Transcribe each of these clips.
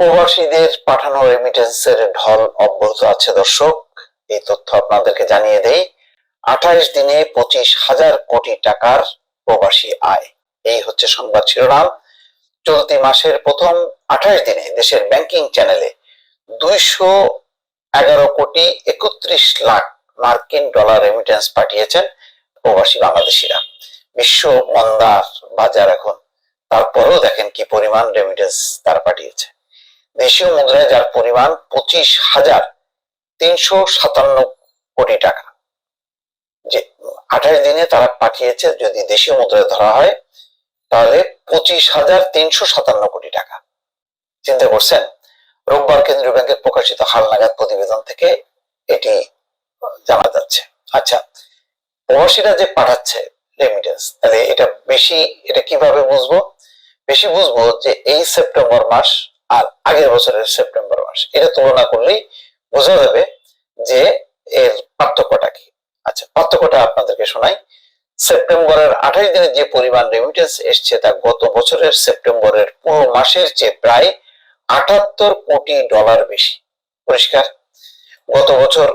প্রবাসীদের পাঠানো রেমিটেন্সের ঢল অব্যাহত আছে, দর্শক। এই তথ্য আপনাদেরকে জানিয়ে দেই আঠাইশ দিনে পঁচিশ হাজার কোটি টাকার প্রবাসী আয়। এই হচ্ছে সংবাদ শিরোনাম। চলতি মাসের প্রথম আঠাইশ দিনে দেশের ব্যাংকিং চ্যানেলে দুইশো এগারো কোটি একত্রিশ লাখ মার্কিন ডলার রেমিটেন্স পাঠিয়েছেন প্রবাসী বাংলাদেশিরা। বিশ্ব মন্দার বাজার এখন, তারপরেও দেখেন কি পরিমাণ রেমিটেন্স তারা পাঠিয়েছে। দেশীয় মুদ্রায় যার পরিমাণ পঁচিশ হাজার তিনশো সাতান্ন কোটি টাকা। যে আঠাশ দিনে তারা পাঠিয়েছে, যদি দেশীয় মুদ্রায় ধরা হয়, তাহলে পঁচিশ হাজার তিনশো সাতান্ন কোটি টাকা। চিন্তা করছেন? রোববার কেন্দ্রীয় ব্যাংকের প্রকাশিত হালনাগাদ প্রতিবেদন থেকে এটি জানা যাচ্ছে। আচ্ছা প্রবাসীরা যে পাঠাচ্ছে রেমিটেন্স তাহলে এটা বেশি, এটা কীভাবে বুঝব? বেশি বুঝব যে এই সেপ্টেম্বর মাস আর আগের বছরের সেপ্টেম্বর মাস। এটা তুলনা করলেই বোঝা যাবে যে এর পার্থক্যটা কি। আচ্ছা পার্থক্যটা আপনাদেরকে শোনাই। সেপ্টেম্বরের আঠাশ দিনে যে পরিমাণ রেমিটেন্স এসছে, তা গত বছরের সেপ্টেম্বরের পুরো মাসের চেয়ে প্রায় আটাত্তর কোটি ডলার বেশি। পরিষ্কার? গত বছর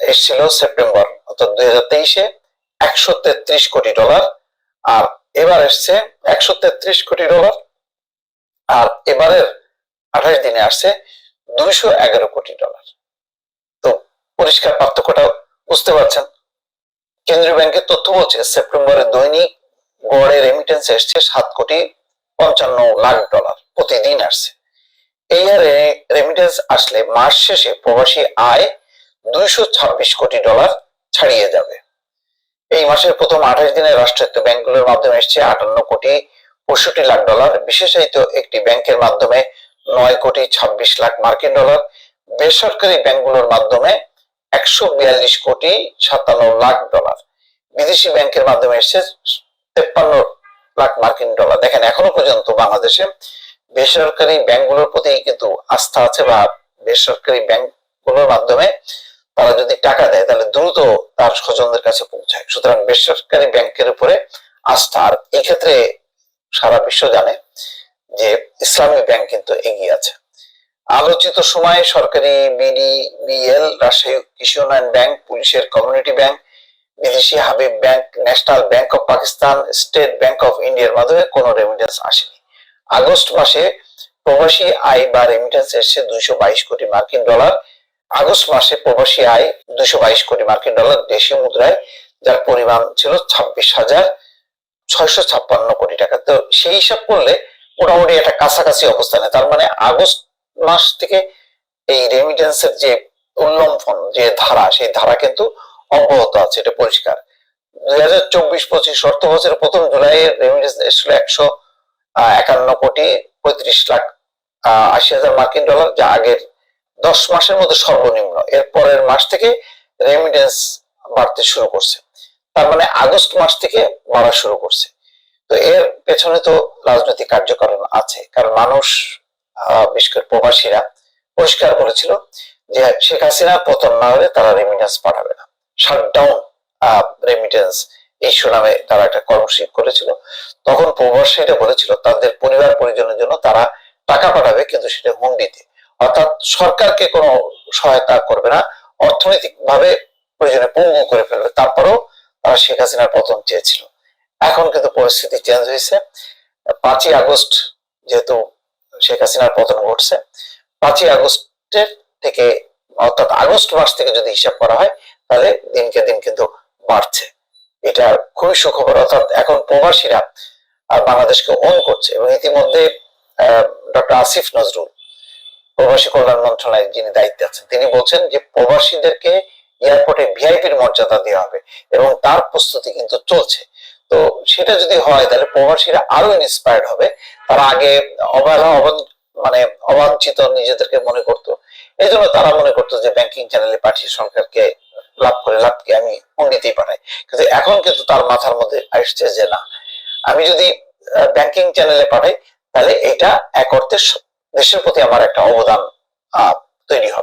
এসছিল সেপ্টেম্বর, অর্থাৎ দুই হাজার তেইশে, একশো তেত্রিশ কোটি ডলার আর এবার এসছে একশো তেত্রিশ কোটি ডলার আর এবারের আঠাশ দিনে আসছে দুইশো এগারো কোটি ডলার। তো পরিষ্কার পার্থক্যটা বুঝতে পারছেন? কেন্দ্রীয় ব্যাংকের তথ্য বলছে সেপ্টেম্বরে দৈনিক গড়ে রেমিটেন্স এসছে সাত কোটি পঞ্চান্ন লাখ ডলার প্রতিদিন আসছে। এই রেমিটেন্স আসলে মাস শেষে প্রবাসী আয় দুইশো ছাব্বিশ কোটি ডলার ছাড়িয়ে যাবে। এই মাসের প্রথম আঠাশ দিনে রাষ্ট্রায়ত্ত ব্যাংকগুলোর মাধ্যমে এসছে আটান্ন কোটি পঁয়ষট্টি লাখ ডলার। বিশেষায়িত একটি ব্যাংকের মাধ্যমে নয় কোটি ছাব্বিশ লাখ মার্কিন ডলার বেসরকারি ব্যাংকগুলোর মাধ্যমে একশো বিয়াল্লিশ কোটি সাতান্ন লাখ ডলার। বিদেশি ব্যাংকের মাধ্যমে এসছে তেপ্পান্ন লাখ মার্কিন ডলার। দেখেন, এখনও পর্যন্ত বাংলাদেশে বেসরকারি ব্যাংকগুলোর প্রতি কিন্তু আস্থা আছে বা বেসরকারি ব্যাংকগুলোর মাধ্যমে তারা যদি টাকা দেয়, তাহলে দ্রুত তার স্বজনদের কাছে পৌঁছায়। সুতরাং বেসরকারি ব্যাংকের উপরে আস্থা। আর এক্ষেত্রে সারা বিশ্ব জানে যে ইসলামী ব্যাংক কিন্তু এগিয়ে আছে। আলোচিত সময়ে সরকারি বিডি বিএল রাজশাহী কৃষি উন্নয়ন ব্যাংক, পুলিশের কমিউনিটি ব্যাংক, বিদেশি Habib bank, national bank of Pakistan, state bank of ইন্ডিয়ার মাধ্যমে কোনো রেমিটেন্স আসেনি। আগস্ট মাসে প্রবাসী আয় বা রেমিটেন্স এসছে দুইশো বাইশ কোটি মার্কিন ডলার। আগস্ট মাসে প্রবাসী আয় দুইশো বাইশ কোটি মার্কিন ডলার দেশীয় মুদ্রায়, যার পরিমাণ ছিল ছাব্বিশ হাজার ছয়শো ছাপ্পান্ন কোটি টাকা। তো সেই হিসাব করলে মোটামুটি একটা কাছাকাছি অবস্থানে তার মানে আগস্ট মাস থেকে এই রেমিটেন্সের যে উল্লম্ফন, যে ধারা, সেই ধারা কিন্তু অব্যাহত আছে, এটা পরিষ্কার। দুই হাজার চব্বিশ পঁচিশ অর্থ বছরের প্রথম রেমিটেন্স এসেছিল একশো একান্ন কোটি পঁয়ত্রিশ লাখ আশি হাজার মার্কিন ডলার, যা আগের দশ মাসের মধ্যে সর্বনিম্ন। এর পরের মাস থেকে রেমিটেন্স বাড়তে শুরু করছে। তার মানে আগস্ট মাস থেকে বাড়া শুরু করছে। তো এর পেছনে তো রাজনৈতিক কার্যকারণ আছে। কারণ মানুষ বিশেষ প্রবাসীরা পরিষ্কার করেছিল যে শেখ হাসিনার পতন না হলে তারা রেমিটেন্স পাঠাবে না। শাটডাউন রেমিটেন্স এই সুনামে তারা একটা কর্মসূচি করেছিল। তখন প্রবাসীরা বলেছিল, তাদের পরিবার পরিজনের জন্য তারা টাকা পাঠাবে, কিন্তু সেটা হুন্ডিতে। অর্থাৎ সরকারকে কোনো সহায়তা করবে না অর্থনৈতিক ভাবে প্রয়োজনে পঙ্গু করে ফেলবে। তারপরেও তারা শেখ হাসিনার পতন চেয়েছিল। এখন কিন্তু পরিস্থিতি চেঞ্জ হয়েছে। পাঁচই আগস্ট যেহেতু শেখ হাসিনার পতন ঘটছে, পাঁচই আগস্টের থেকে অর্থাৎ আগস্ট মাস থেকে যদি হিসাব করা হয়, তাহলে দিনকে দিন কিন্তু বাড়ছে। এটা খুবই সুখবর, অর্থাৎ এখন প্রবাসীরা বাংলাদেশকে অন করছে এবং ইতিমধ্যে ডক্টর আসিফ নজরুল, প্রবাসী কল্যাণ মন্ত্রণালয়ের যিনি দায়িত্বে আছেন, তিনি বলছেন যে প্রবাসীদেরকে এয়ারপোর্টে ভিআইপির মর্যাদা দেওয়া হবে এবং তার প্রস্তুতি কিন্তু চলছে। তো সেটা যদি হয়, তাহলে প্রবাসীরা আরও ইন্সপায়ার্ড হবে। তারা আগে অবহেলা মানে অবাঞ্ছিত নিজেদেরকে মনে করতো। এই জন্য তারা মনে করতো যে ব্যাংকিং চ্যানেলে পাঠিয়ে সরকারকে লাভ করে লাভকে আমি পণ্ডিতেই পাঠাই। কিন্তু এখন কিন্তু তার মাথার মধ্যে আসছে যে না, আমি যদি ব্যাংকিং চ্যানেলে পাঠাই, তাহলে এটা এক অর্থে দেশের প্রতি আমার একটা অবদান তৈরি হবে।